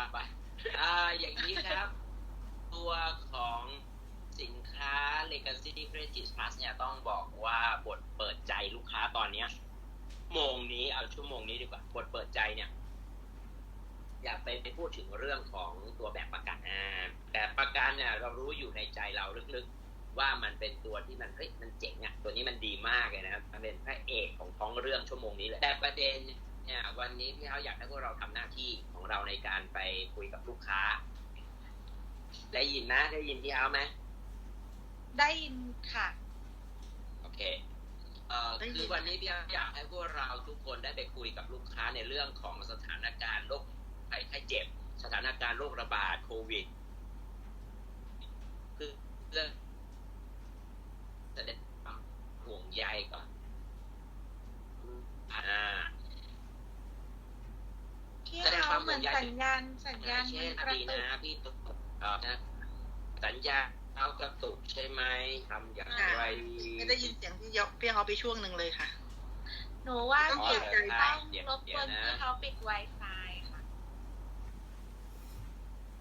ว่าไปอ่าอย่างนี้ครับ ตัวของสินค้า Legacy Credit Plus เนี่ยต้องบอกว่าบทเปิดใจลูกค้าตอนเนี้ยชั่วโมงนี้เอาชั่วโมงนี้ดีกว่าบทเปิดใจเนี่ย อยากไปไปพูดถึงเรื่องของตัวแบบประกันอ่าแบบประกันเนี่ยเรารู้อยู่ในใจเราลึกๆ ว่ามันเป็นตัวที่มันเฮ้ยมันเจ๋งอะตัวนี้มันดีมากเลยนะครับมันเป็นพระเอกของท้องเรื่องชั่วโมงนี้เลยแต่ประเด็น เนี่ยวันนี้พี่เขาอยากให้พวกเราทำหน้าที่ของเราในการไปคุยกับลูกค้า ได้ยินนะ ได้ยินพี่เขาไหมได้ยินค่ะ โอเคเอ่อได้ยินคือวันนี้พี่อยากให้พวกเราทุกคนได้ไปคุยกับลูกค้าในเรื่องของสถานการณ์โรคภัยไข้เจ็บ สถานการณ์โรคระบาดโควิด คือเรื่องแสดงความห่วงใยก่อนอ่า พี่แสดงคเขาวามเหมือนห่วงใยสัญญาณสัญญาณเช่มันนกระดีตุกนะพี่ตุ๊กเอ่อนะสัญญาเอากระตุกใช่ไหมทำอย่างไรดีไม่ได้ยินเสียงพี่ยกพี่เขาไปช่วงหนึ่งเลยค่ะ หนูว่าต้องเดี๋ยวเก็บจะใจต้องเดี๋ยวรบกวนเดี๋ยวนะพี่เขาปิด Wi-Fi ค่ะ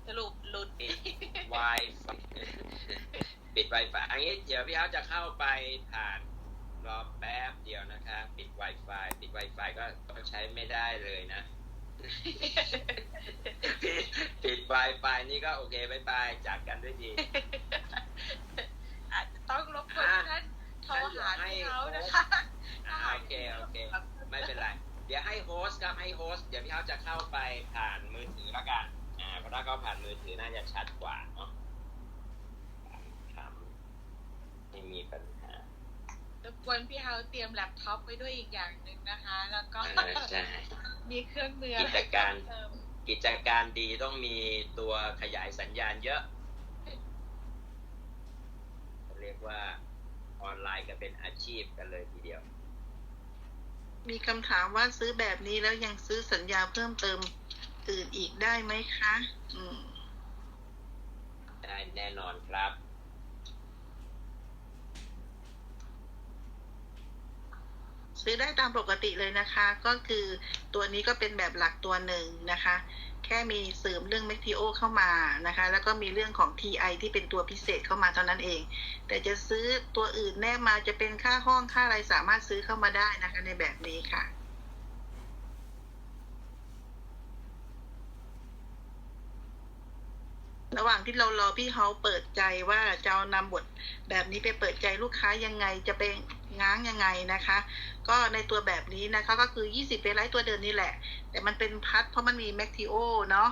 สรุปหลุดปิด Wi-Fi ปิด Wi-Fi อันนี้เดี๋ยวพี่เขาจะเข้าไปผ่านรอแป๊บเดียวนะคะ ปิด Wi-Fi ปิด Wi-Fi ก็ก็ใช้ไม่ได้เลยนะ ปิดปิด Wi-Fi นี่ก็โอเคบายบายจากกันด้วยดีอาจจะต้องรบกวนอะท่านโทรหาให้พี่เขานะคะอ่าโอเคโอเค ไม่เป็นไร เดี๋ยวให้โฮสต์ครับให้โฮสต์เดี๋ยวพี่เขาจะเข้าไปผ่านมือถือแล้วกัน อ่าเพราะถ้าเขาผ่านมือถือน่าจะชัดกว่าเนาะครับไม่มีปัญหา รบกวนพี่เขาเตรียมแล็ปท็อปไว้ด้วยอีกอย่างหนึ่งนะคะ แล้วก็อ่าใช่มีเครื่องมือกิจการเพิ่มกิจการดีต้องมีตัวขยายสัญญาณเยอะ เรียกว่าออนไลน์กันเป็นอาชีพกันเลยทีเดียว มีคำถามว่าซื้อแบบนี้แล้วยังซื้อสัญญาเพิ่มเติมอื่นอีกได้ไหมคะ อืม ได้แน่นอนครับ ซื้อได้ตามปกติเลยนะคะ ก็คือตัวนี้ก็เป็นแบบหลักตัวหนึ่งนะคะ แค่มีเสริมเรื่องเมทิโอเข้ามานะคะ แล้วก็มีเรื่องของ TI ที่เป็นตัวพิเศษเข้ามาเท่านั้นเอง แต่จะซื้อตัวอื่นแนบมาจะเป็นค่าห้องค่าอะไรสามารถซื้อเข้ามาได้นะคะในแบบนี้ค่ะระหว่างที่เรารอพี่เขาเปิดใจว่าจะเอานำบทแบบนี้ไปเปิดใจลูกค้ายังไงจะไป ง้างยังไงนะคะ ก็ในตัวแบบนี้นะคะก็คือ 20เฟรไลท์ตัวเดิมนี่แหละ แต่มันเป็นพัดเพราะมันมีแมคทีโอเนาะ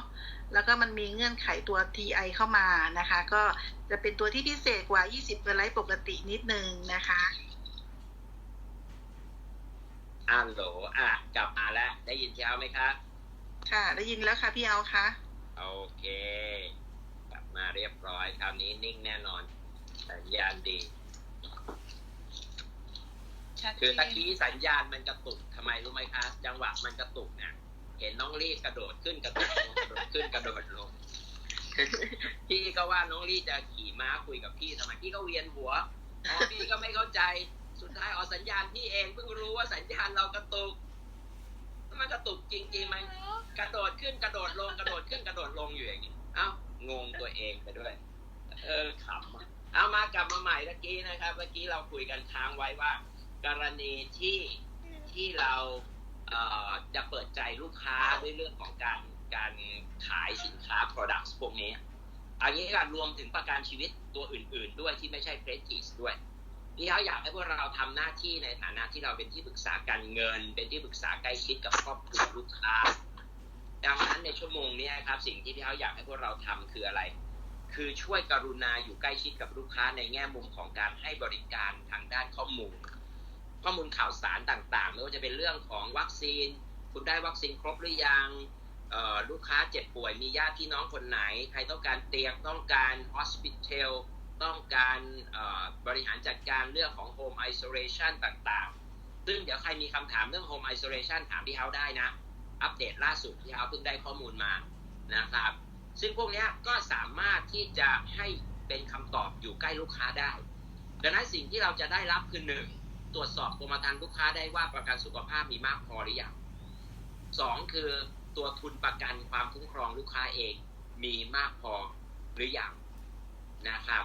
แล้วก็มันมีเงื่อนไขตัว TI เข้ามานะคะ ก็จะเป็นตัวที่พิเศษกว่า 20เฟรไลท์ปกตินิดนึงนะคะอ้าวโหลอะ กลับมาแล้ว ได้ยินเช้าไหมครับค่ะ ได้ยินแล้วค่ะพี่เอาค่ะโอเค กลับมาเรียบร้อย คราวนี้นิ่งแน่นอนสัญญาณดีชัด คือตะกี้สัญญาณมันกระตุกทำไมรู้ไหมคะจังหวะมันกระตุกเนี่ยเห็นน้องลี่กระโดดขึ้นกระโดดลงกระโดดขึ้นกระโดดลงพี่ก็ว่าน้องลี่จะขี่ม้าคุยกับพี่ทำไมพี่ก็เวียนหัวพี่ก็ไม่เข้าใจสุดท้ายเอสัญญาณพี่เองเพิ่งรู้ว่าสัญญาณเรากระตุกมันกระตุกจริงๆมันกระโดดขึ้นกระโดดลงกระโดดขึ้นกระโดดลงอยู่อย่างนี้เอ้างงตัวเองไปด้วย เออขำเอามากลับมาใหม่เมื่อกี้นะครับ เมื่อกี้เราคุยกันค้างไว้ว่า กรณีที่ที่เราเอ่อจะเปิดใจลูกค้าด้วยเรื่องของการการขายสินค้า products พวกนี้ อันนี้ก็รรวมถึงประกันชีวิตตัวอื่น ๆ ด้วยที่ไม่ใช่ prestige ด้วยนี่เขาอยากให้พวกเราทำหน้าที่ในฐานะที่เราเป็นที่ปรึกษาการเงิน เป็นที่ปรึกษาใกล้ชิดกับครอบครัวลูกค้า ดังนั้นในชั่วโมงนี้ครับ สิ่งที่พี่เขาอยากให้พวกเราทำคืออะไร คือช่วยกรุณาอยู่ใกล้ชิดกับลูกค้าในแง่มุมของการให้บริการทางด้านข้อมูล ข้อมูลข่าวสารต่างๆ ไม่ว่าจะเป็นเรื่องของวัคซีน คุณได้วัคซีนครบหรือยังลูกค้าเจ็บป่วยมีญาติพี่น้องคนไหน ใครต้องการเตียงต้องการ hospital ต้องการบริหารจัดการเรื่องของ home isolation ต่างๆ ซึ่งเดี๋ยวใครมีคำถามเรื่อง home isolation ถามพี่เขาได้นะ อัปเดตล่าสุดที่เขาเพิ่งได้ข้อมูลมานะครับ ซึ่งพวกนี้ก็สามารถที่จะให้เป็นคำตอบอยู่ใกล้ลูกค้าได้ ดังนั้นสิ่งที่เราจะได้รับคือหนึ่ง ตรวจสอบกรมธรรม์ลูกค้าได้ว่าประกันสุขภาพมีมากพอหรือยังสองคือตัวทุนประกันความคุ้มครองลูกค้าเองมีมากพอหรือยังนะครับ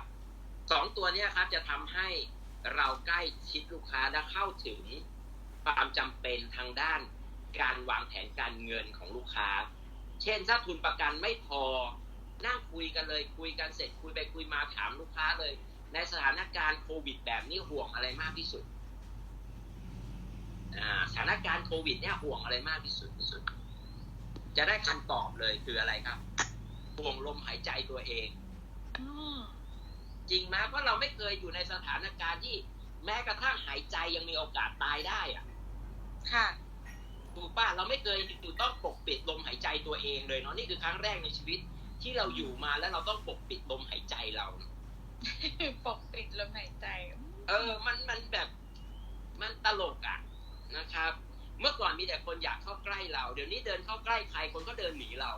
สองตัวนี้ครับจะทำให้เราใกล้ชิดลูกค้าและเข้าถึงความจำเป็นทางด้านการวางแผนการเงินของลูกค้า เช่นถ้าทุนประกันไม่พอ นั่งคุยกันเลยคุยกันเสร็จคุยไปคุยมาถามลูกค้าเลย ในสถานการณ์โควิดแบบนี้ห่วงอะไรมากที่สุด สถานการณ์โควิดเนี่ยห่วงอะไรมากที่สุดที่สุด จะได้คำตอบเลยคืออะไรครับ ห่วงลมหายใจตัวเองอืมจริงไหมเพราะเราไม่เคยอยู่ในสถานการณ์ที่แม้กระทั่งหายใจยังมีโอกาสตายได้อะค่ะถูกป่ะเราไม่เคยอยู่ต้องปกปิดลมหายใจตัวเองเลยเนาะนี่คือครั้งแรกในชีวิตที่เราอยู่มาแล้วเราต้องปกปิดลมหายใจเรา ปกปิดลมหายใจ เออ มันมันแบบ มันตลกอะ นะครับ เมื่อก่อนมีแต่คนอยากเข้าใกล้เรา เดี๋ยวนี้เดินเข้าใกล้ใครคนก็เดินหนีเรา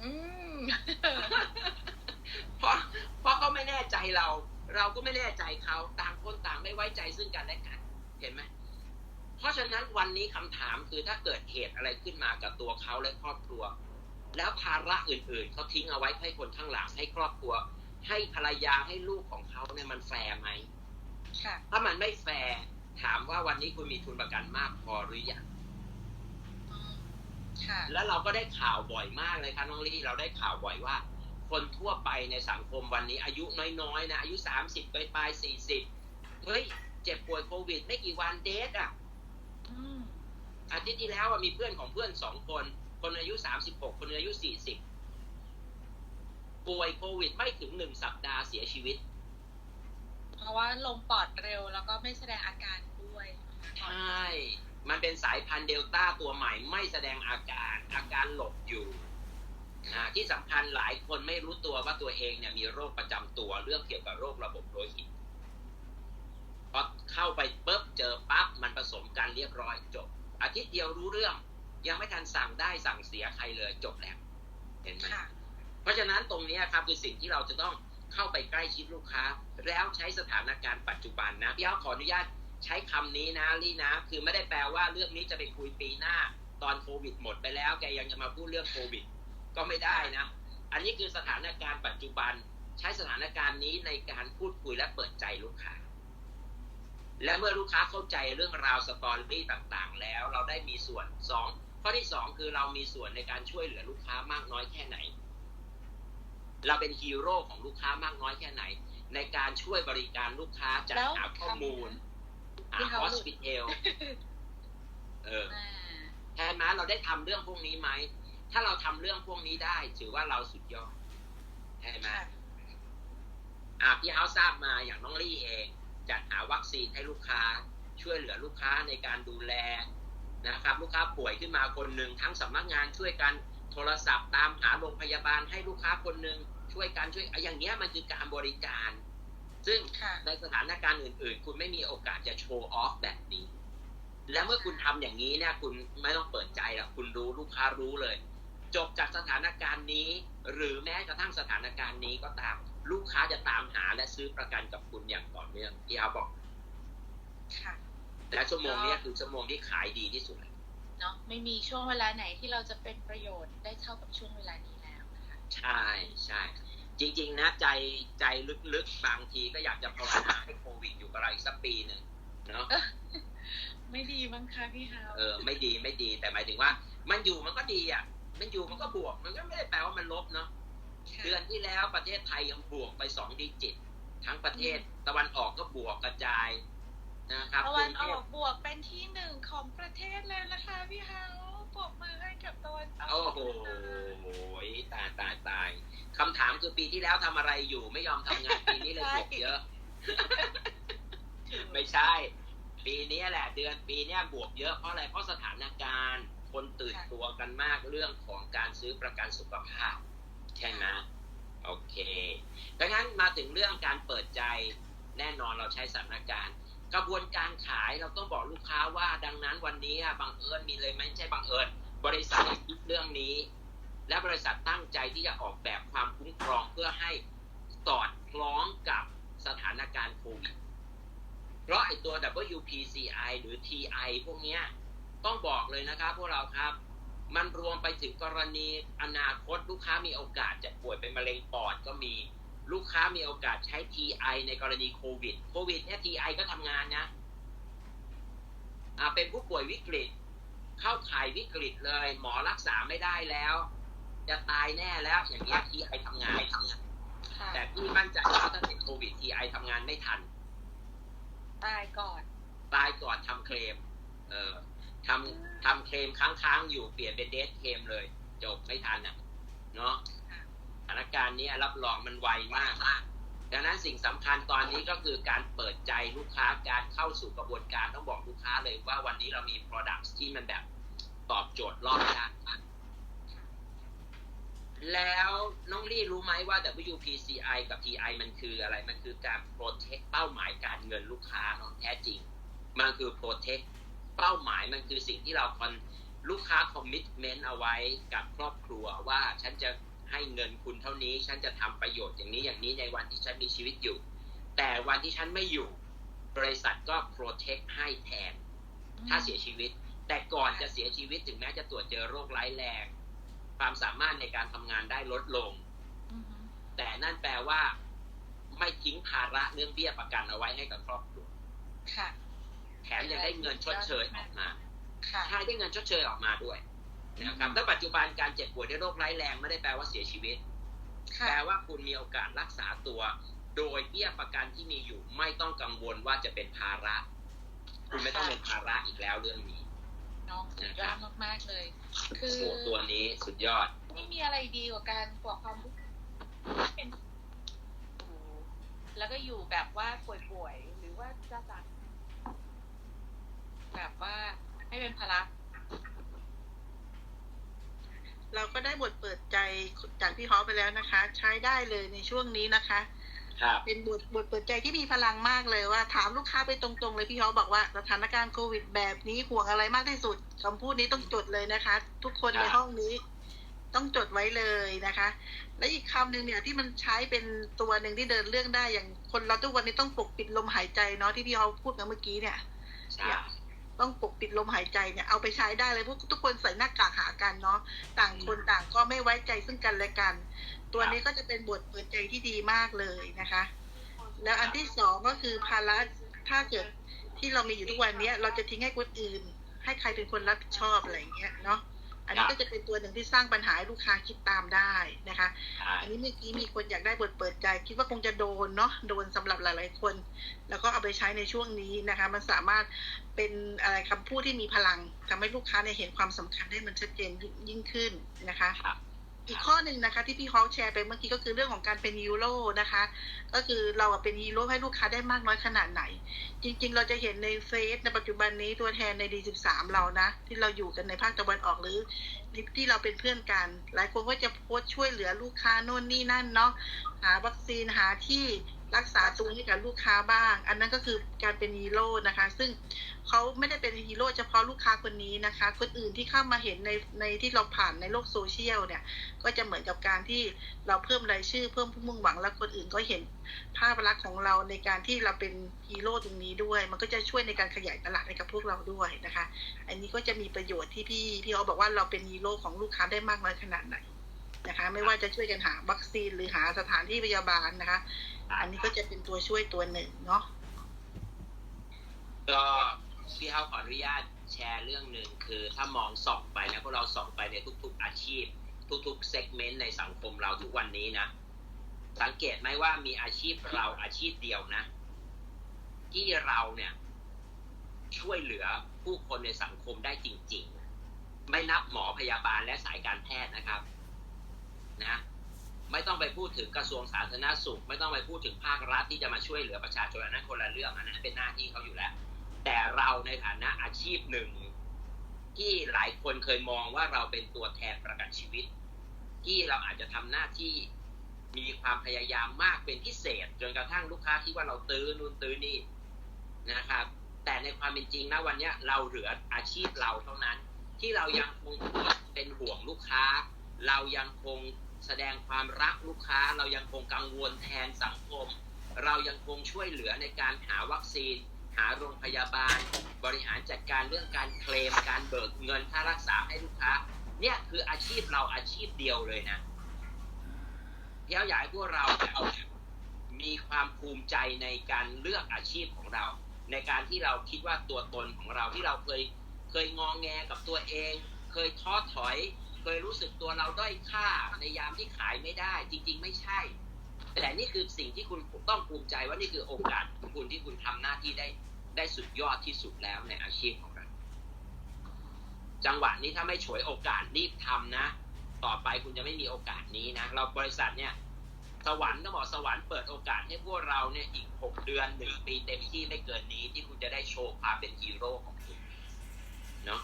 อืมเพราะเพราะเขาไม่แน่ใจเรา เราก็ไม่แน่ใจเขาต่างคนต่างไม่ไว้ใจซึ่งกันและกัน เห็นไหมเพราะฉะนั้นวันนี้คำถามคือถ้าเกิดเหตุอะไรขึ้นมากับตัวเขาและครอบครัว แล้วภาระอื่นๆเขาทิ้งเอาไว้ให้คนข้างหลังให้ครอบครัว ให้ภรรยาให้ลูกของเขาเนี่ยมันแฟร์ไหมค่ะถ้ามันไม่แฟร์ ถามว่าวันนี้คุณมีทุนประกันมากพอหรือยังอืมค่ะแล้วเราก็ได้ข่าวบ่อยมากเลยครับน้องลี่เราได้ข่าวบ่อยว่า คนทั่วไปในสังคมวันนี้ อายุน้อยๆนะอายุสามสิบปลายปลายสี่สิบเฮ้ยเจ็บป่วยโควิด ไม่กี่วันเดทอะอืมอาทิตย์ที่แล้วอะมีเพื่อนของเพื่อนสองคน คนอายุสามสิบหกคนอายุสี่สิบป่วยโควิดไม่ถึงหนึ่งสัปดาห์เสียชีวิตเพ ราะว่าลงปอดเร็วแล้วก็ไม่แสดงอาการด้วยใช่ มันเป็นสายพันธุ์เดลต้าตัวใหม่ไม่แสดงอาการอาการหลบอยู่อ่าที่สำคัญหลายคนไม่รู้ตัวว่าตัวเองเนี่ยมีโรคประจำตัวเรื่องเกี่ยวกับโรคระบบโลหิตพอเข้าไปปุ๊บเจอปั๊บมันผสมกันเรียบร้อยจบ อาทิตย์เดียวรู้เรื่อง ยังไม่ทันสั่งได้สั่งเสียใครเลยจบแล้วเห็นไหมค่ะเพราะฉะนั้นตรงนี้ครับคือสิ่งที่เราจะต้อง เข้าไปใกล้ชิดลูกค้า แล้วใช้สถานการณ์ปัจจุบันนะพี่อ้อขออนุญาตใช้คำนี้นะลี่นะ คือไม่ได้แปลว่าเรื่องนี้จะไปคุยปีหน้า ตอนโควิดหมดไปแล้วแกยังจะมาพูดเรื่องโควิด ก็ไม่ได้นะ อันนี้คือสถานการณ์ปัจจุบัน ใช้สถานการณ์นี้ในการพูดคุยและเปิดใจลูกค้า และเมื่อลูกค้าเข้าใจเรื่องราวสตอรี่ต่างๆ แล้วเราได้มีส่วนสองข้อที่สองคือเรามีส่วนในการช่วยเหลือลูกค้ามากน้อยแค่ไหน เราเป็นฮีโร่ของลูกค้ามากน้อยแค่ไหน ในการช่วยบริการลูกค้าจัดแล้วหาข้อมูลที่หาเขาฮอสพิทอลเอออ่าแทนไหมเราได้ทำเรื่องพวกนี้ไหม ถ้าเราทำเรื่องพวกนี้ได้ ถือว่าเราสุดยอดใช่ไหมค่ะอะพี่เฮาทราบมาอย่างน้องลี่เองจัดหาวัคซีนให้ลูกค้า ช่วยเหลือลูกค้าในการดูแลนะครับ ลูกค้าป่วยขึ้นมาคนหนึ่งทั้งสำนักงานช่วยกัน โทรศัพท์ตามหาโรงพยาบาลให้ลูกค้าคนหนึ่งช่วยกันช่วยอะอย่างเงี้ยมันคือการบริการ ซึ่งค่ะในสถานการณ์อื่น ๆ คุณไม่มีโอกาสจะโชว์ออฟแบบนี้ และเมื่อคุณทำอย่างนี้เนี่ยคุณไม่ต้องเปิดใจหรอกคุณรู้ลูกค้ารู้เลย จบจากสถานการณ์นี้ หรือแม้กระทั่งสถานการณ์นี้ก็ตาม ลูกค้าจะตามหาและซื้อประกันกับคุณอย่างต่อเนื่องที่อาบอกค่ะและชั่วโมงเนี้ยคือชั่วโมงที่ขายดีที่สุดเลย เนาะไม่มีช่วงเวลาไหนที่เราจะเป็นประโยชน์ได้เท่ากับช่วงเวลานี้แล้วนะคะใช่ใช่จริง ๆ นะใจใจลึกๆบางทีก็อยากจะภาวนาให้โควิดอยู่กับเราอีกสักปีหนึ่งเนาะไม่ดีมั้งคะพี่ฮาวเออไม่ดีไม่ดีแต่หมายถึงว่า มันอยู่มันก็ดีอะ มันอยู่มันก็บวก มันก็ไม่ได้แปลว่ามันลบเนาะค่ะเดือนที่แล้วประเทศไทยยังบวกไปสองดิจิต ทั้งประเทศตะวันออกก็บวกกระจาย นะครับตะวันกรุงอเทอพกบวกเป็นที่หนึ่งของประเทศเลยนะคะพี่ฮาวปรบมือให้กับตะวันออกโอ้โหตายตายตายคำถามคือปีที่แล้วทำอะไรอยู่ไม่ยอมทำงานปีนี้เลยบวกเยอะ ไม่ใช่ ปีนี้แหละ เดือนปีเนี้ยบวกเยอะเพราะอะไรเพราะสถานการณ์คนตื่นตัวกันมากเรื่องของการซื้อประกันสุขภาพ ใช่ไหมโอเคดังนั้นมาถึงเรื่องการเปิดใจแน่นอนเราใช้สถานการณ์ กระบวนการขายเราต้องบอกลูกค้าว่าดังนั้นวันนี้บังเอิญมีเลยไหมไม่ใช่บังเอิญบริษัทคิดเรื่องนี้ และบริษัทตั้งใจที่จะออกแบบความคุ้มครองเพื่อให้สอดคล้องกับสถานการณ์โควิดเพราะไอตัว WPCI หรือ TI พวกนี้ต้องบอกเลยนะครับพวกเราครับ มันรวมไปถึงกรณีอนาคตลูกค้ามีโอกาสจะป่วยเป็นมะเร็งปอดก็มี ลูกค้ามีโอกาสใช้ TI ในกรณีโควิด โควิดเนี่ย TI ก็ทำงานนะอ่าเป็นผู้ป่วยวิกฤต เข้าข่ายวิกฤตเลย หมอรักษาไม่ได้แล้ว จะตายแน่แล้วอย่างเงี้ย TI ทำงานทำงานค่ะแต่พี่มั่นใจว่าถ้าเป็นโควิด TI ทำงานไม่ทัน ตายก่อน ตายก่อนทำเคลม เออทำทำเคลมค้างๆอยู่เปลี่ยนเป็นเดทเคลมเลย จบไม่ทันอะ เนาะค่ะส ถานการณ์นี้รับรองมันไวมาก ดังนั้นสิ่งสำคัญตอนนี้ก็คือการเปิดใจลูกค้าการเข้าสู่กระบวนการต้องบอกลูกค้าเลยว่าวันนี้เรามี products ที่มันแบบตอบโจทย์รอบด้านแล้วน้องลี่รู้ไหมว่า WPCI กับ TI มันคืออะไร มันคือการ protect เป้าหมายการเงินลูกค้าเนาะแท้จริง มันคือ protect เป้าหมายมันคือสิ่งที่เราคอนลูกค้า commitment เอาไว้กับครอบครัวว่าฉันจะ ให้เงินคุณเท่านี้ ฉันจะทำประโยชน์อย่างนี้อย่างนี้ในวันที่ฉันมีชีวิตอยู่ แต่วันที่ฉันไม่อยู่ บริษัทก็ protect ให้แทน ถ้าเสียชีวิต แต่ก่อนจะเสียชีวิตถึงแม้จะตรวจเจอโรคร้ายแรง ความสามารถในการทำงานได้ลดลงอือฮึแต่นั่นแปลว่าไม่ทิ้งภาระเรื่องเบี้ยประกันเอาไว้ให้กับครอบครัวค่ะแถมยังได้เงินชดเชยออกมาค่ะใช่ได้เงินชดเชยออกมาด้วย นะครับแล้วปัจจุบันการเจ็บป่วยด้วยโรคร้ายแรงไม่ได้แปลว่าเสียชีวิตค่ะแปลว่าคุณมีโอกาสรักษาตัว โดยเบี้ยประกันที่มีอยู่ไม่ต้องกังวลว่าจะเป็นภาระ คุณไม่ต้องเป็นภาระอีกแล้วเรื่องนี้น้องสุดยอดมากๆเลย คืโอ้อโหตัวนี้สุดยอด ไม่มีอะไรดีกว่าการกว่าความรู้สึกเป็นอยู่แล้วก็อยู่แบบว่าป่วยๆหรือว่าจะจากแบบว่าไม่เป็นภาระ เราก็ได้บทเปิดใจจากพี่ฮอปไปแล้วนะคะ ใช้ได้เลยในช่วงนี้นะคะครับเป็นบทบทเปิดใจที่มีพลังมากเลยว่า ถามลูกค้าไปตรงๆเลยพี่ฮอปบอกว่าสถานการณ์โควิดแบบนี้ห่วงอะไรมากที่สุดคำพูดนี้ต้องจดเลยนะคะ ทุกคนครับในห้องนี้ต้องจดไว้เลยนะคะ และอีกคำหนึ่งเนี่ยที่มันใช้เป็นตัวหนึ่งที่เดินเรื่องได้อย่างคนเราทุกวันนี้ต้องปกปิดลมหายใจเนาะที่พี่ฮอปพูดมาเมื่อกี้เนี่ยใช่ ต้องปกปิดลมหายใจเนี่ยเอาไปใช้ได้เลยพวกทุกคนใส่หน้ากากหากันเนาะต่างคนต่างก็ไม่ไว้ใจซึ่งกันและกัน ตัวนี้ก็จะเป็นบทเปิดใจที่ดีมากเลยนะคะ แล้วอันที่สองก็คือภาระถ้าเกิดที่เรามีอยู่ทุกวันเนี้ยเราจะทิ้งให้คนอื่น ให้ใครเป็นคนรับผิดชอบอะไรอย่างเงี้ยเนาะ อันนี้ก็จะเป็นตัวหนึ่งที่สร้างปัญหาให้ลูกค้าคิดตามได้นะคะใช่อันนี้เมื่อกี้มีคนอยากได้บทเปิดใจ คิดว่าคงจะโดนเนาะโดนสำหรับหลาย ๆ คน แล้วก็เอาไปใช้ในช่วงนี้นะคะ มันสามารถเป็นอะไรคำพูดที่มีพลังทำให้ลูกค้าเนี่ยเห็นความสำคัญได้มันชัดเจนยิ่งขึ้นนะคะครับ อีกข้อหนึ่งนะคะที่พี่ฮอลแชร์ไปเมื่อกี้ก็คือเรื่องของการเป็นฮีโร่นะคะ ก็คือเราเป็นฮีโร่ให้ลูกค้าได้มากน้อยขนาดไหน จริง ๆ เราจะเห็นในเฟซในปัจจุบันนี้ตัวแทนในดีสิบสามเรานะ ที่เราอยู่กันในภาคตะวันออกหรือที่เราเป็นเพื่อนกัน หลายคนก็จะโพสต์ช่วยเหลือลูกค้าโน่นนี่นั่นเนาะหาวัคซีนหาที่ รักษาตัวให้กับลูกค้าบ้าง อันนั้นก็คือการเป็นฮีโร่นะคะ ซึ่งเขาไม่ได้เป็นฮีโร่เฉพาะลูกค้าคนนี้นะคะ คนอื่นที่เข้ามาเห็นในในที่เราผ่านในโลกโซเชียลเนี่ย ก็จะเหมือนกับการที่เราเพิ่มรายชื่อ เพิ่มผู้มุ่งหวังและคนอื่นก็เห็นภาพลักษณ์ของเราในการที่เราเป็นฮีโร่ตรงนี้ด้วย มันก็จะช่วยในการขยายตลาดให้กับพวกเราด้วยนะคะ อันนี้ก็จะมีประโยชน์ที่พี่พี่เขาบอกว่าเราเป็นฮีโร่ของลูกค้าได้มากน้อยขนาดไหน นะคะ ไม่ว่าจะช่วยกันหาวัคซีนหรือหาสถานที่พยาบาลนะคะ อันนี้ก็จะเป็นตัวช่วยตัวหนึ่งเนาะก็พี่เขาขออนุญาตแชร์เรื่องหนึ่งคือถ้ามองส่องไปนะพวกเราส่องไปในทุก ๆ อาชีพ ทุกๆเซกเมนต์ในสังคมเราทุกวันนี้นะ สังเกตไหมว่ามีอาชีพเราอาชีพเดียวนะ ที่เราเนี่ยช่วยเหลือผู้คนในสังคมได้จริง ๆ ไม่นับหมอพยาบาลและสายการแพทย์นะครับ นะไม่ต้องไปพูดถึงกระทรวงสาธารณสุข ไม่ต้องไปพูดถึงภาครัฐที่จะมาช่วยเหลือประชาชนอันนั้นคนละเรื่องอันนั้นเป็นหน้าที่เขาอยู่แล้ว แต่เราในฐานะอาชีพหนึ่ง ที่หลายคนเคยมองว่าเราเป็นตัวแทนประกันชีวิต ที่เราอาจจะทำหน้าที่มีความพยายามมากเป็นพิเศษ จนกระทั่งลูกค้าที่ว่าเราตื้อนู่นตื้อนี่นะครับ แต่ในความเป็นจริงนะวันนี้เราเหลืออาชีพเราเท่านั้น ที่เรายังคงเป็นห่วงลูกค้า เรายังคง แสดงความรักลูกค้า เรายังคงกังวลแทนสังคม เรายังคงช่วยเหลือในการหาวัคซีน หาโรงพยาบาล บริหารจัดการเรื่องการเคลมการเบิกเงินค่ารักษาให้ลูกค้า เนี่ยคืออาชีพเราอาชีพเดียวเลยนะที่เราอยากให้พวกเราเนี่ยมีความภูมิใจในการเลือกอาชีพของเรา ในการที่เราคิดว่าตัวตนของเราที่เราเคยเคยงองแงกับตัวเอง เคยท้อถอย เคยรู้สึกตัวเราด้อยค่าในยามที่ขายไม่ได้ จริง ๆ ไม่ใช่ แต่นี่คือสิ่งที่คุณต้องภูมิใจว่านี่คือโอกาสของคุณที่คุณทำหน้าที่ได้ได้สุดยอดที่สุดแล้วในอาชีพของเราจังหวะนี้ถ้าไม่ฉวยโอกาสรีบทำนะ ต่อไปคุณจะไม่มีโอกาสนี้นะ เราบริษัทเนี่ย สวรรค์ต้องบอกสวรรค์เปิดโอกาสให้พวกเราเนี่ยอีกหกเดือนหนึ่งปีเต็มที่ไม่เกินนี้ที่คุณจะได้โชว์ความเป็นฮีโร่ของคุณเนาะ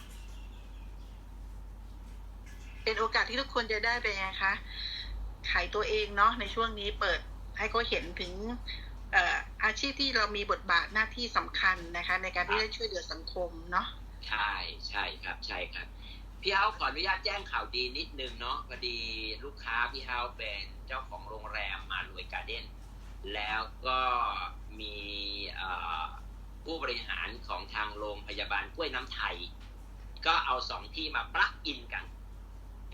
เป็นโอกาสที่ทุกคนจะได้ไปไงคะ ขายตัวเองเนาะในช่วงนี้เปิดให้เขาเห็นถึงอาชีพที่เรามีบทบาทหน้าที่สำคัญนะคะ ในการที่จะช่วยเหลือสังคมเนาะใช่ใช่ครับใช่ครับพี่เฮาขออนุญาตแจ้งข่าวดีนิดนึงเนาะพอดีลูกค้าพี่เฮาเป็นเจ้าของโรงแรมมารวยการ์เด้นแล้วก็มีผู้บริหารของทางโรงพยาบาลกล้วยน้ำไทย ก็เอาสองที่มาปลักอินกัน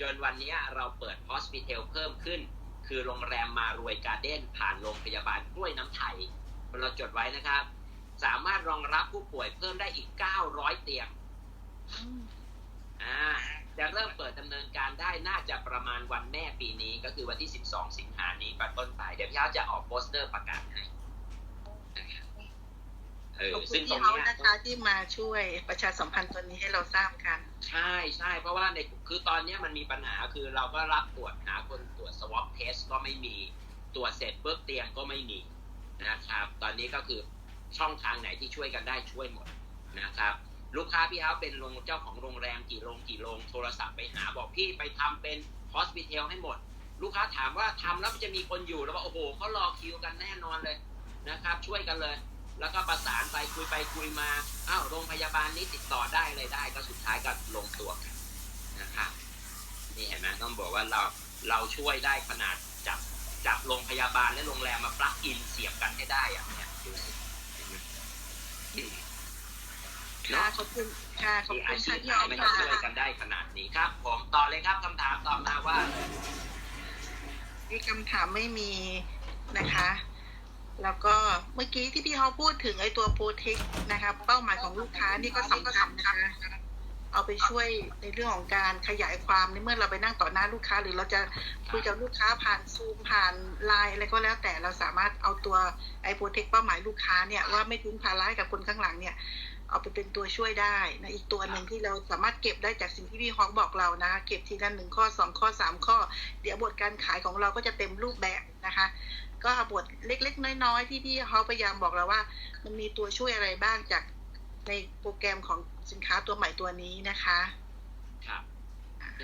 จนวันนี้เราเปิดฮอสพิทอลเพิ่มขึ้น คือโรงแรมมารวยการ์เด้นผ่านโรงพยาบาลกล้วยน้ำไทยเราจดไว้นะครับ สามารถรองรับผู้ป่วยเพิ่มได้อีก 900 เตียงอ่าจะเริ่มเปิดดำเนินการได้น่าจะประมาณวันแม่ปีนี้ ก็คือวันที่ 12 สิงหานี้เป็นต้นไปเดี๋ยวพี่อาจะออกโปสเตอร์ประกาศให้นะครับเออ ขอบคุซึ่ณงตรที่งเขาเนี้ยนะคะที่มาช่วยประชาสัมพันธ์ตัวนี้ให้เราทราบกัน ใช่ใช่เพราะว่าในคือตอนเนี้ยมันมีปัญหาคือเราก็รับตรวจหาคนตรวจ swab test ก็ไม่มีตรวจเสร็จปุ๊บเตียงก็ไม่มีนะครับ ตอนนี้ก็คือช่องทางไหนที่ช่วยกันได้ช่วยหมดนะครับ ลูกค้าพี่เขาเป็นโรงเจ้าของโรงแรมกี่โรงกี่โรงโทรศัพท์ไปหาบอกพี่ไปทำเป็น hospital ให้หมด ลูกค้าถามว่าทำแล้วมันจะมีคนอยู่แล้วว่าโอ้โหเขารอคิวกันแน่นอนเลยนะครับ ช่วยกันเลย แล้วก็ประสานไปคุยไปคุยมาอ้าวโรงพยาบาลนี้ติดต่อได้เลยได้ก็สุดท้ายก็ลงตัวกันนะครับนี่เห็นไหมต้องบอกว่าเราเราช่วยได้ขนาดจับจับโรงพยาบาลและโรงแรมมาปลักอินเสียบกันให้ได้อะเนี่ยดูสิเห็นไหมอืมค่ะขอบคุณค่ะขอบที่คุอาณชีค่ะพที่ไหนเอามันค่ะจะช่วยกันได้ขนาดนี้ครับ ผมต่อเลยครับคำถามต่อมาว่ามีคำถามไม่มีนะคะ แล้วก็เมื่อกี้ที่พี่เขาพูดถึงไอ้ตัวโปรเทคนะคะเป้าหมายของลูกค้านี่ก็สำคัญนะคะ เอาไปช่วยในเรื่องของการขยายความในเมื่อเราไปนั่งต่อหน้าลูกค้า หรือเราจะคุยกับลูกค้าผ่านซูมผ่านไลน์อะไรก็แล้วแต่เราสามารถเอาตัวไอ้โปรเทคเป้าหมายลูกค้าเนี่ยว่าไม่ทิ้งภาระให้กับคนข้างหลังเนี่ยเอาไปเป็นตัวช่วยได้นะอีกตัวหนึ่งที่เราสามารถเก็บได้จากสิ่งที่พี่ฮอกบอกเรานะ เก็บทีละหนึ่งข้อสองข้อสามข้อ เดี๋ยวบทการขายของเราก็จะเต็มรูปแบบนะคะ ก็บทเล็กๆ น้อยๆ ที่พี่เขาพยายามบอกเราว่า มันมีตัวช่วยอะไรบ้างจากในโปรแกรมของสินค้าตัวใหม่ตัวนี้นะคะ ครับ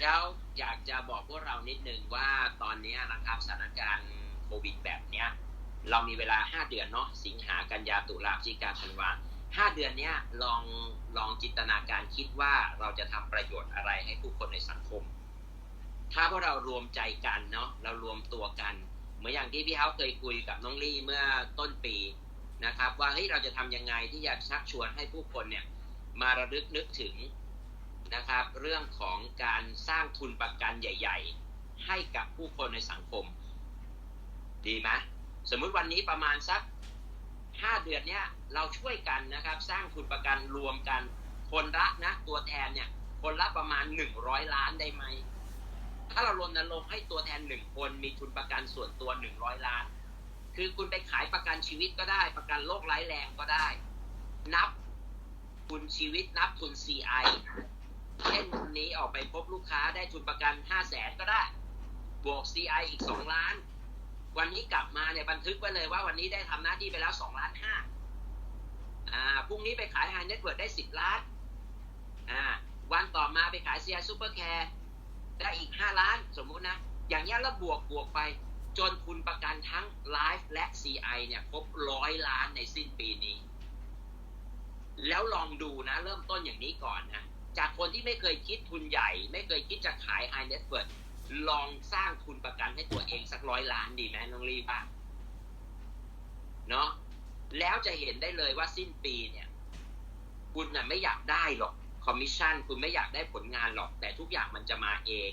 แล้วอยากจะบอกพวกเรานิดนึงว่าตอนนี้นะครับสถานการณ์โควิดแบบเนี้ย เรามีเวลา5เดือนเนาะสิงหากันยาตุลาพฤศจิกาธันวาห้าเดือนเนี้ยลองลองจินตนาการคิดว่าเราจะทำประโยชน์อะไรให้ผู้คนในสังคม ถ้าพวกเรารวมใจกันเนาะเรารวมตัวกัน เหมือนอย่างที่พี่เฮาเคยคุยกับน้องลี่เมื่อต้นปีนะครับ ว่าเฮ้ยเราจะทำยังไงที่จะชักชวนให้ผู้คนเนี่ยมาระลึกนึกถึงนะครับ เรื่องของการสร้างทุนประกันใหญ่ ๆ ให้กับผู้คนในสังคม ดีไหมสมมุติวันนี้ประมาณสักห้าเดือนเนี้ยเราช่วยกันนะครับ สร้างทุนประกันรวมกัน คนละนะตัวแทนเนี่ยคนละประมาณหนึ่งร้อยล้านได้ไหม ถ้าเรารณรงค์ให้ตัวแทนหนึ่งคนมีทุนประกันส่วนตัวหนึ่งร้อยล้าน คือคุณไปขายประกันชีวิตก็ได้ ประกันโรคร้ายแรงก็ได้ นับทุนชีวิตนับทุน CI เช่นวันนี้ออกไปพบลูกค้าได้ทุนประกันห้าแสนก็ได้ บวก CI อีกสองล้าน วันนี้กลับมาเนี่ยบันทึกไว้เลยว่าวันนี้ได้ทำหน้าที่ไปแล้วสองล้านห้าอ่าพรุ่งนี้ไปขาย High Net Worth ได้สิบล้านอ่าวันต่อมาไปขาย CI Super Care ได้อีกห้าล้านสมมุตินะ อย่างนี้ยแล้วบวกบวกไป จนทุนประกันทั้ง Life และ CI เนี่ยครบร้อยล้านในสิ้นปีนี้ แล้วลองดูนะ เริ่มต้นอย่างนี้ก่อนนะ จากคนที่ไม่เคยคิดทุนใหญ่ ไม่เคยคิดจะขาย i n e t w o r t ลองสร้างทุนประกันให้ตัวเองสักร้อยล้านดีไหมน้องรีบ้างเนาะแล้วจะเห็นได้เลยว่าสิ้นปีเนี่ย คุณน่ะไม่อยากได้หรอก คอมมิชชั่นคุณไม่อยากได้ผลงานหรอกแต่ทุกอย่างมันจะมาเอง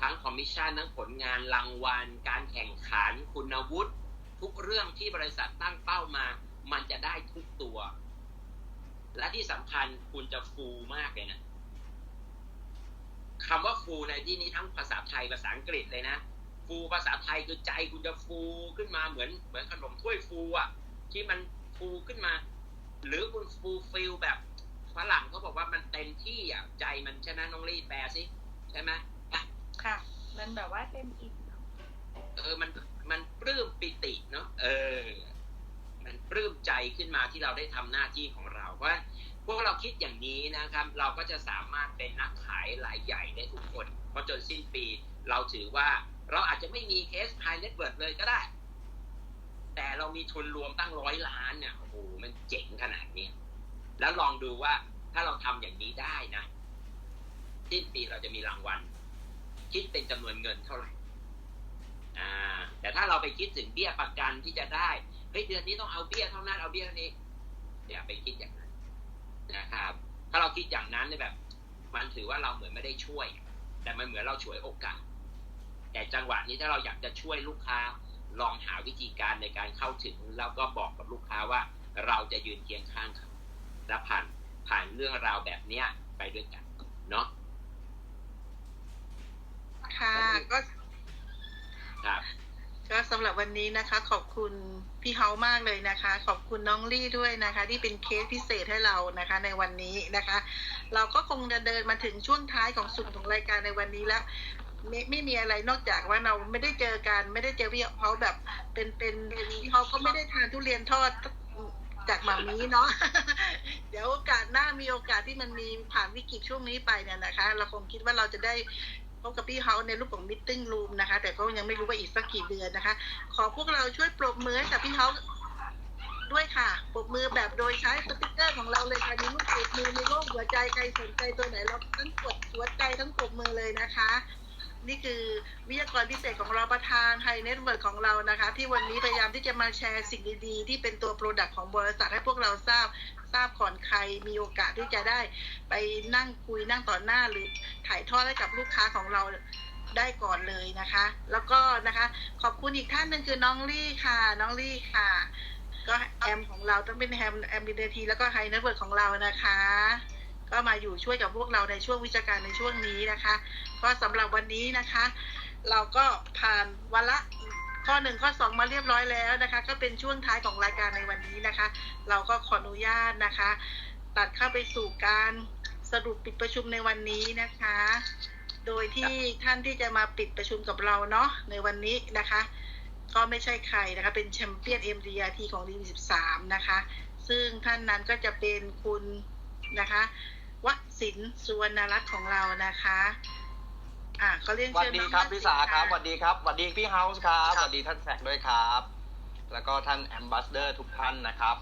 ทั้งคอมมิชชั่นทั้งผลงานรางวัล การแข่งขันคุณวุฒิทุกเรื่องที่บริษัทตั้งเป้ามา มันจะได้ทุกตัว และที่สำคัญคุณจะฟูมากเลยนะคำว่าฟูในที่นี้ทั้งภาษาไทยภาษาอังกฤษเลยนะฟูภาษาไทยคือใจคุณจะฟูขึ้นมาเหมือนเหมือนขนมถ้วยฟูอะที่มันฟูขึ้นมา หรือคุณฟูฟิลแบบ ฝรั่งเขาบอกว่ามันเต็มที่อะใจมันใช่ไหมน้องลี่แปลสิใช่ไหมอะค่ะ มันแบบว่าเต็มอิ่มเออมันมันปลื้มปิติเนาะเออ มันปลื้มใจขึ้นมาที่เราได้ทำหน้าที่ของเราเพราะว่าพวกเราคิดอย่างนี้นะครับ เราก็จะสามารถเป็นนักขายรายใหญ่ได้ทุกคนเพราะจนสิ้นปี เราถือว่าเราอาจจะไม่มีเคสไฮเน็ตเวิร์ดเลยก็ได้ แต่เรามีทุนรวมตั้งร้อยล้านเนี่ยโอ้โหมันเจ๋งขนาดเนี้ย แล้วลองดูว่าถ้าเราทำอย่างนี้ได้นะสิ้นปีเราจะมีรางวัล คิดเป็นจำนวนเงินเท่าไหร่อ่า แต่ถ้าเราไปคิดถึงเบี้ยประกันที่จะได้เฮ้ยเดือนนี้ต้องเอาเบี้ยเท่านั้นเอาเบี้ยเท่านี้อย่าไปคิดอย่างนั้นนะครับ ถ้าเราคิดอย่างนั้นเนี่ยแบบ มันถือว่าเราเหมือนไม่ได้ช่วย แต่มันเหมือนเราฉวยโอกาสแต่จังหวะนี้ถ้าเราอยากจะช่วยลูกค้าลองหาวิธีการในการเข้าถึง แล้วก็บอกกับลูกค้าว่าเราจะยืนเคียงข้างเขา และผ่านผ่านเรื่องราวแบบเนี้ยไปด้วยกันเนาะค่ะก็ครับก็สำหรับวันนี้นะคะ ขอบคุณพี่เฮามากเลยนะคะ ขอบคุณน้องลี่ด้วยนะคะ ที่เป็นเคสพิเศษให้เรานะคะ ในวันนี้นะคะ เราก็คงจะเดินมาถึงช่วงท้ายของสุดของรายการในวันนี้แล้วไม่ไม่มีอะไรนอกจากว่าเราไม่ได้เจอกันไม่ได้เจอพี่เขาแบบเป็นเป็นพี่เขาก็ไม่ได้ทานทุเรียนทอด จากหมามีเนาะเดี๋ยวโอกาสหน้ามีโอกาสที่มันมีผ่านวิกฤตช่วงนี้ไปเนี่ยนะคะ เราคงคิดว่าเราจะได้พบกับพี่เขาในรูปของมิทติ้งรูมนะคะ แต่ก็ยังไม่รู้ว่าอีกสักกี่เดือนนะคะ ขอพวกเราช่วยปรบมือให้กับพี่เขาด้วยค่ะปรบมือแบบโดยใช้สติ๊กเกอร์ของเราเลยค่ะมีลูกปรบมือมีโลกหัวใจใครสนใจตัวไหนเราทั้งกดหัวใจทั้งปรบมือเลยนะคะ นี่คือวิทยากรพิเศษของเราประธานไฮเน็ตเวิร์กของเรานะคะ ที่วันนี้พยายามที่จะมาแชร์สิ่งดีๆ ที่เป็นตัวโปรดักต์ของบริษัทให้พวกเราทราบทราบก่อนใครมีโอกาสที่จะได้ไปนั่งคุยนั่งต่อหน้าหรือถ่ายทอดให้กับลูกค้าของเราได้ก่อนเลยนะคะ แล้วก็นะคะขอบคุณอีกท่านหนึ่งคือน้องลี่ค่ะ น้องลี่ค่ะ ก็แอมของเราต้องเป็นแฮมแอมบิเดทีแล้วก็ไฮเน็ตเวิร์กของเรานะคะ ก็มาอยู่ช่วยกับพวกเราในช่วงวิชาการในช่วงนี้นะคะก็สำหรับวันนี้นะคะ เราก็ผ่านวันละข้อหนึ่งข้อสองมาเรียบร้อยแล้วนะคะ ก็เป็นช่วงท้ายของรายการในวันนี้นะคะ เราก็ขออนุญาตนะคะ ตัดเข้าไปสู่การสรุปปิดประชุมในวันนี้นะคะ โดยที่ท่านที่จะมาปิดประชุมกับเราเนาะในวันนี้นะคะ ก็ไม่ใช่ใครนะคะ เป็นแชมเปี้ยน MDRT ของดี13นะคะ ซึ่งท่านนั้นก็จะเป็นคุณนะคะ วสินทร์สุวรรณรัตน์ของเรานะคะอ่าเขาเรียนสวัสเชิญดีน้องครับวสินพี่สาครับสะวัสดีครับสวัสดีพี่เฮาส์ครับสวัสดีท่านแซกด้วยครับ แล้วก็ท่านแอมบาสเดอร์ทุกท่านนะครับ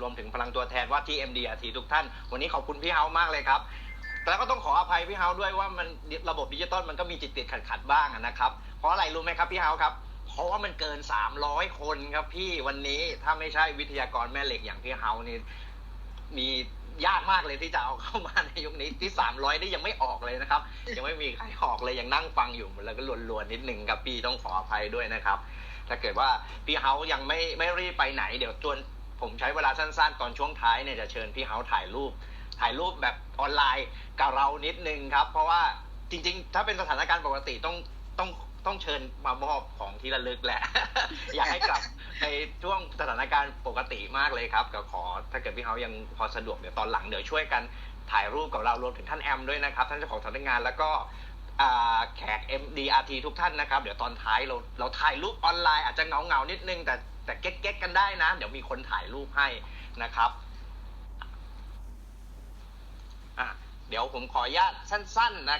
รวมถึงพลังตัวแทนว่าที่ MDRT ทุกท่าน วันนี้ขอบคุณพี่เฮาส์มากเลยครับ แล้วก็ต้องขออภัยพี่เฮาส์ด้วยว่ามันระบบดิจิตอลมันก็มีติดติดขัดขัดๆบ้างนะครับ เพราะอะไรรู้ไหมครับพี่เฮาส์ครับ เพราะว่ามันเกิน 300 คนครับพี่วันนี้ถ้าไม่ใช่วิทยากรแม่เหล็กอย่างพี่เฮาส์นี่มี ยากมากเลยที่จะเอาเข้ามาในยุคนี้ที่สามร้อยนี่ยังไม่ออกเลยนะครับ ยังไม่มีใครออกเลยยังนั่งฟังอยู่แล้วก็ลวนๆนิดนึงครับพี่ต้องขออภัยด้วยนะครับ ถ้าเกิดว่าพี่เฮายังไม่ไม่รีบไปไหนเดี๋ยวจวนผมใช้เวลาสั้นๆ ตอนช่วงท้ายเนี่ยจะเชิญพี่เฮาถ่ายรูป ถ่ายรูปแบบออนไลน์กับเรานิดนึงครับ เพราะว่าจริง ๆ ถ้าเป็นสถานการณ์ปกติต้องต้อง ต้องเชิญมามอบของที่ระลึกแหละ อยากให้กลับในช่วงสถานการณ์ปกติมากเลยครับก็ขอถ้าเกิดพี่เฮายังพอสะดวกเดี๋ยวตอนหลังเดี๋ยวช่วยกันถ่ายรูปกับเรารวมถึงท่านแอมด้วยนะครับท่านเจ้าของสำนักงานแล้วก็อ่าแขก MDRT ทุกท่านนะครับ เดี๋ยวตอนท้ายเราเราถ่ายรูปออนไลน์อาจจะเงาเงานิดนึง แต่แต่เก๊กๆกันได้นะ เดี๋ยวมีคนถ่ายรูปให้นะครับอะเดี๋ยวผมขออนุญาตสั้น ๆนะ